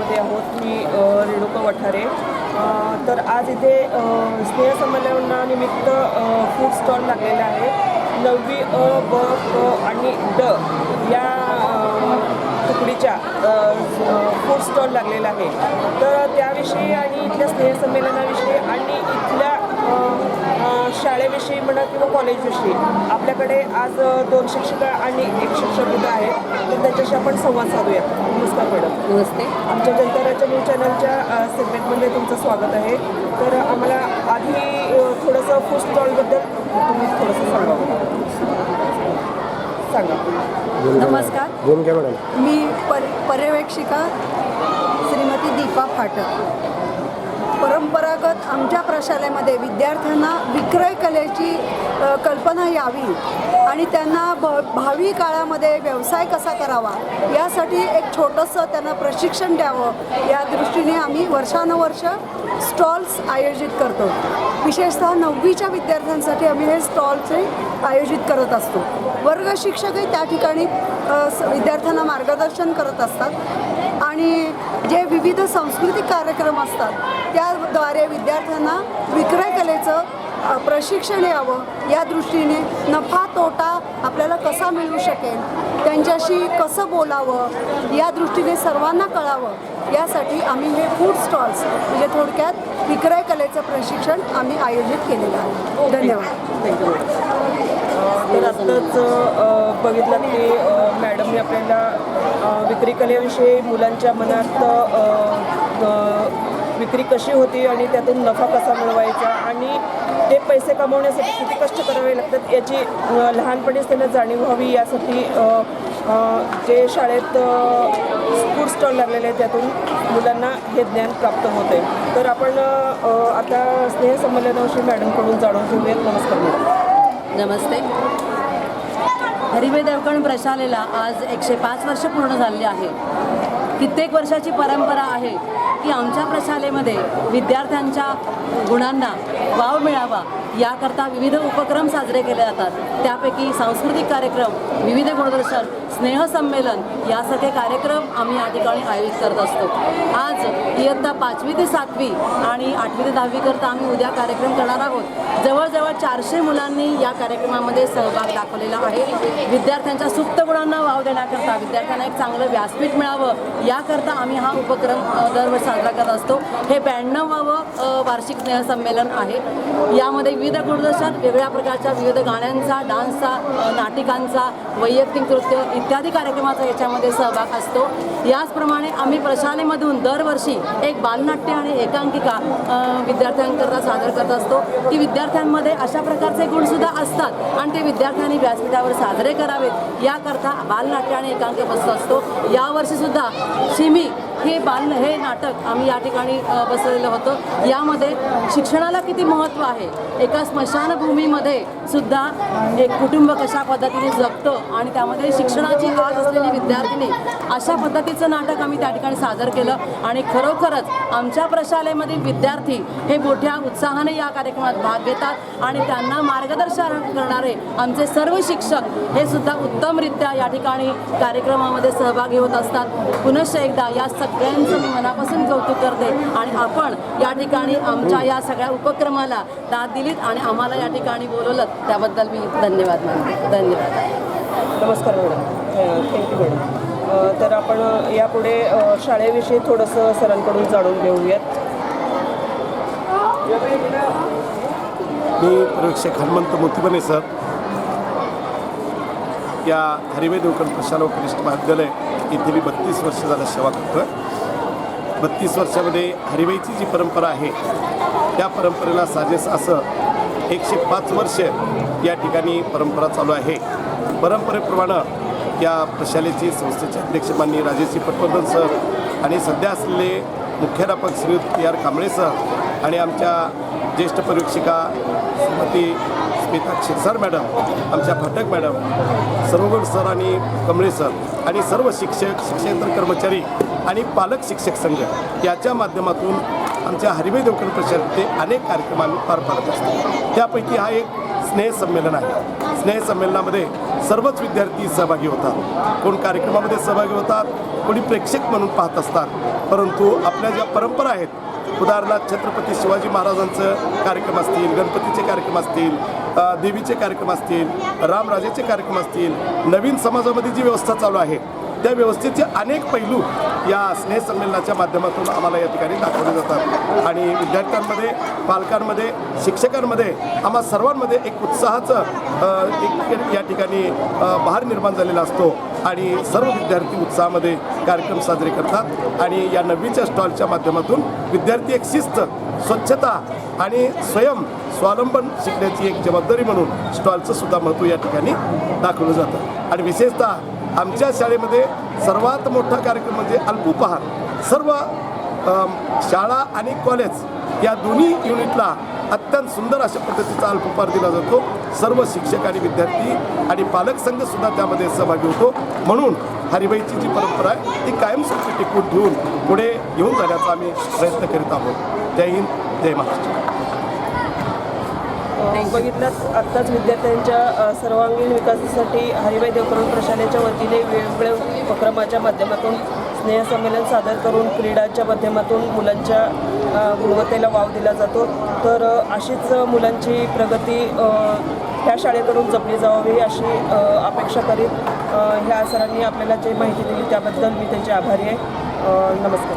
हरिवे आहोत मी रेणुका वठारे. तर आज इथे स्नेहसंमेलनानिमित्त फूड स्टॉल लागलेला आहे. नववी अ ब क आणि ड या तुकडीच्या फूड स्टॉल लागलेला आहे. तर त्याविषयी आणि इथल्या स्नेहसंमेलनाविषयी आणि इथल्या शाळेविषयी म्हणा किंवा कॉलेजविषयी आपल्याकडे आज दोन शिक्षिका आणि एक शिक्षक आहेत. तर त्याच्याशी आपण संवाद साधूया. नमस्कार मॅडम. नमस्ते. आमच्या जनता राज्य न्यूज चॅनलच्या सेगमेंटमध्ये तुमचं स्वागत आहे. तर आम्हाला आधी थोडंसं फूड स्टॉलबद्दल तुम्ही थोडंसं सांगा. सांगा. नमस्कार. मी पर पर्यवेक्षिका श्रीमती दीपा फाटक. परंपरागत आमच्या प्रशालेमध्ये विद्यार्थ्यांना विक्रय कलेची कल्पना यावी आणि त्यांना भ भावी काळामध्ये व्यवसाय कसा करावा यासाठी एक छोटंसं त्यांना प्रशिक्षण द्यावं. या दृष्टीने आम्ही वर्षानुवर्ष स्टॉल्स आयोजित करतो. विशेषतः नववीच्या विद्यार्थ्यांसाठी आम्ही हे स्टॉलचे आयोजित करत असतो. वर्ग शिक्षकही त्या ठिकाणी स- विद्यार्थ्यांना मार्गदर्शन करत असतात. आणि जे विविध सांस्कृतिक कार्यक्रम असतात त्याद्वारे विद्यार्थ्यांना विक्रय कलेचं प्रशिक्षण यावं या दृष्टीने नफा तोटा आपल्याला कसा मिळू शकेल त्यांच्याशी कसं बोलावं या दृष्टीने सर्वांना कळावं यासाठी आम्ही हे फूड स्टॉल्स म्हणजे थोडक्यात विक्रय कलेचं प्रशिक्षण आम्ही आयोजित केलेलं आहे. धन्यवाद. तर आत्ताच बघितलं की मॅडमने आपल्याला विक्री कलेविषयी मुलांच्या मनात विक्री कशी होती आणि त्यातून नफा कसा मिळवायचा आणि ते पैसे कमवण्यासाठी किती कष्ट करावे लागतात याची लहानपणीच त्यांना जाणीव व्हावी यासाठी जे शाळेत फूड स्टॉल लागलेले आहेत त्यातून मुलांना हे ज्ञान प्राप्त होते. तर आपण आता स्नेहसंमेलनाविषयी मॅडमकडून जाणून घेऊयात. नमस्कार मॅडम. नमस्ते. हरिभे देवकण प्रशालेला आज एकशे पाच वर्ष पूर्ण झालेली आहे. कित्येक वर्षाची परंपरा आहे. की आमच्या प्रशालेमध्ये विद्यार्थ्यांच्या गुणांना वाव मिळावा याकरता विविध उपक्रम साजरे केले जातात. त्यापैकी सांस्कृतिक कार्यक्रम विविध गुणदर्शन स्नेहसंमेलन यासारखे कार्यक्रम आम्ही या ठिकाणी आयोजित करत असतो. आज इयत्ता पाचवी ते सातवी आणि आठवी ते दहावीकरता आम्ही उद्या कार्यक्रम करणार आहोत. जवळजवळ चारशे मुलांनी या कार्यक्रमामध्ये सहभाग दाखवलेला आहे. विद्यार्थ्यांच्या सुप्त गुणांना वाव देण्याकरता विद्यार्थ्यांना एक चांगलं व्यासपीठ मिळावं याकरता आम्ही हा उपक्रम दरवर्षी साजरा करत असतो. हे ब्याण्णवावं वार्षिक स्नेहसंमेलन आहे. यामध्ये विविध गुणदर्शन वेगळ्या प्रकारच्या विविध गाण्यांचा डान्सचा नाटिकांचा वैयक्तिक नृत्य इत्यादी कार्यक्रमाचा याच्यामध्ये सहभाग असतो. याचप्रमाणे आम्ही प्रशालेमधून दरवर्षी एक बालनाट्य आणि एकांकिका विद्यार्थ्यांकरता सादर करत असतो. की विद्यार्थ्यांमध्ये अशा प्रकारचे गुणसुद्धा असतात आणि ते विद्यार्थ्यांनी व्यासपीठावर साजरे करावेत. याकरता बालनाट्य आणि एकांकिका बसत असतो. यावर्षीसुद्धा शिमी हे बाल हे नाटक आम्ही या ठिकाणी बसवलेलं होतं. यामध्ये शिक्षणाला किती महत्त्व आहे? एका स्मशानभूमीमध्ये सुद्धा एक कुटुंब कशा पद्धतीने जगतं आणि त्यामध्ये शिक्षणाची आज असलेली विद्यार्थिनी अशा पद्धतीचं नाटक आम्ही त्या ठिकाणी सादर केलं आणि खरोखरच आमच्या प्रशालेमधील विद्यार्थी हे मोठ्या उत्साहाने या कार्यक्रमात भाग घेतात आणि त्यांना मार्गदर्शन करणारे आमचे सर्व शिक्षक हे सुद्धा उत्तमरित्या या ठिकाणी कार्यक्रमामध्ये सहभागी होत असतात. पुनश्च एकदा या सगळ्यांचं मी मनापासून कौतुक करते. आणि आपण या ठिकाणी आमच्या या सगळ्या उपक्रमाला दाद दिलीत आणि आम्हाला या ठिकाणी बोलवलं. त्याबद्दल मी धन्यवाद मानते. धन्यवाद. नमस्कार मॅडम. थँक्यू मॅडम तर आपण यापुढे शाळेविषयी थोडंसं सरांकडून जाणून घेऊयात. मी परीक्षक हनुमंत मोतीबने सर. या हरिवे देवकर प्रशाला व कनिष्ठ महाविद्यालय इथे मी बत्तीस वर्ष झालं सेवा करतो बत्तीस वर्षामध्ये हरिबाईची जी परंपरा आहे त्या परंपरेला साजेस असं एकशे पाच वर्ष या ठिकाणी परंपरा चालू आहे. परंपरेप्रमाणे या प्रशालेचे संस्थेचे अध्यक्ष माननीय राजेशजी पटवर्धन सर आणि सध्या असलेले मुख्याध्यापक Shri P R Kamble sir आणि आमच्या ज्येष्ठ परीक्षिका श्रीमती स्मिता क्षीरसार मॅडम आमच्या फाटक मॅडम सर्वगुण सर आणि कमळे सर आणि सर्व शिक्षक शिक्षकेतर कर्मचारी आणि पालक शिक्षक संघ याच्या माध्यमातून आमच्या हरिभाई देवकर प्रशालेचे अनेक कार्यक्रम आम्ही पार पाडत असतो. त्यापैकी हा एक स्नेहसंमेलन आहे. स्नेहसंमेलनामध्ये सर्वच विद्यार्थी सहभागी होतात. कोण कार्यक्रमामध्ये सहभागी होतात कोणी प्रेक्षक म्हणून पाहत असतात. परंतु आपल्या ज्या परंपरा आहेत उदाहरणार्थ छत्रपती शिवाजी महाराजांचं कार्यक्रम असतील गणपतीचे कार्यक्रम असतील देवीचे कार्यक्रम असतील रामराजेचे कार्यक्रम असतील नवीन समाजामध्ये जी व्यवस्था चालू आहे त्या व्यवस्थेचे अनेक पैलू या स्नेहसंमेलनाच्या माध्यमातून आम्हाला या ठिकाणी दाखवले जातात. आणि विद्यार्थ्यांमध्ये पालकांमध्ये शिक्षकांमध्ये आम्हा सर्वांमध्ये एक उत्साहाचं एक या ठिकाणी भार निर्माण झालेला असतो. आणि सर्व विद्यार्थी उत्साहामध्ये कार्यक्रम साजरे करतात. आणि या नववीच्या स्टॉलच्या माध्यमातून विद्यार्थी एक शिस्त स्वच्छता आणि स्वयं स्वावलंबन शिकण्याची एक जबाबदारी म्हणून स्टॉलचं सुद्धा महत्त्व या ठिकाणी दाखवलं जातं. आणि विशेषतः आमच्या शाळेमध्ये सर्वात मोठा कार्यक्रम म्हणजे अल्पोपहार सर्व शाळा आणि कॉलेज या दोन्ही युनिटला अत्यंत सुंदर अशा पद्धतीचा अल्पोपहार दिला जातो. सर्व शिक्षक आणि विद्यार्थी आणि पालक संघ सुद्धा त्यामध्ये सहभागी होतो. म्हणून हरिबाईची जी परंपरा आहे ती कायमस्वरूपी टिकवून ठेवून पुढे घेऊन जाण्याचा आम्ही प्रयत्न करीत आहोत. जय हिंद जय महाराष्ट्र. बघितलं आत्ताच विद्यार्थ्यांच्या सर्वांगीण विकासासाठी हरिभाई देवकरण प्रशालेच्या वतीने वेगवेगळ्या उपक्रमाच्या माध्यमातून स्नेहसंमेलन सादर करून क्रीडाच्या माध्यमातून मुलांच्या गुणवत्तेला वाव दिला जातो. तर अशीच मुलांची प्रगती ह्या शाळेकडून जपली जावी अशी अपेक्षा करीत ह्या सरांनी आपल्याला जे माहिती दिली त्याबद्दल मी त्यांचे आभारी आहे. नमस्कार.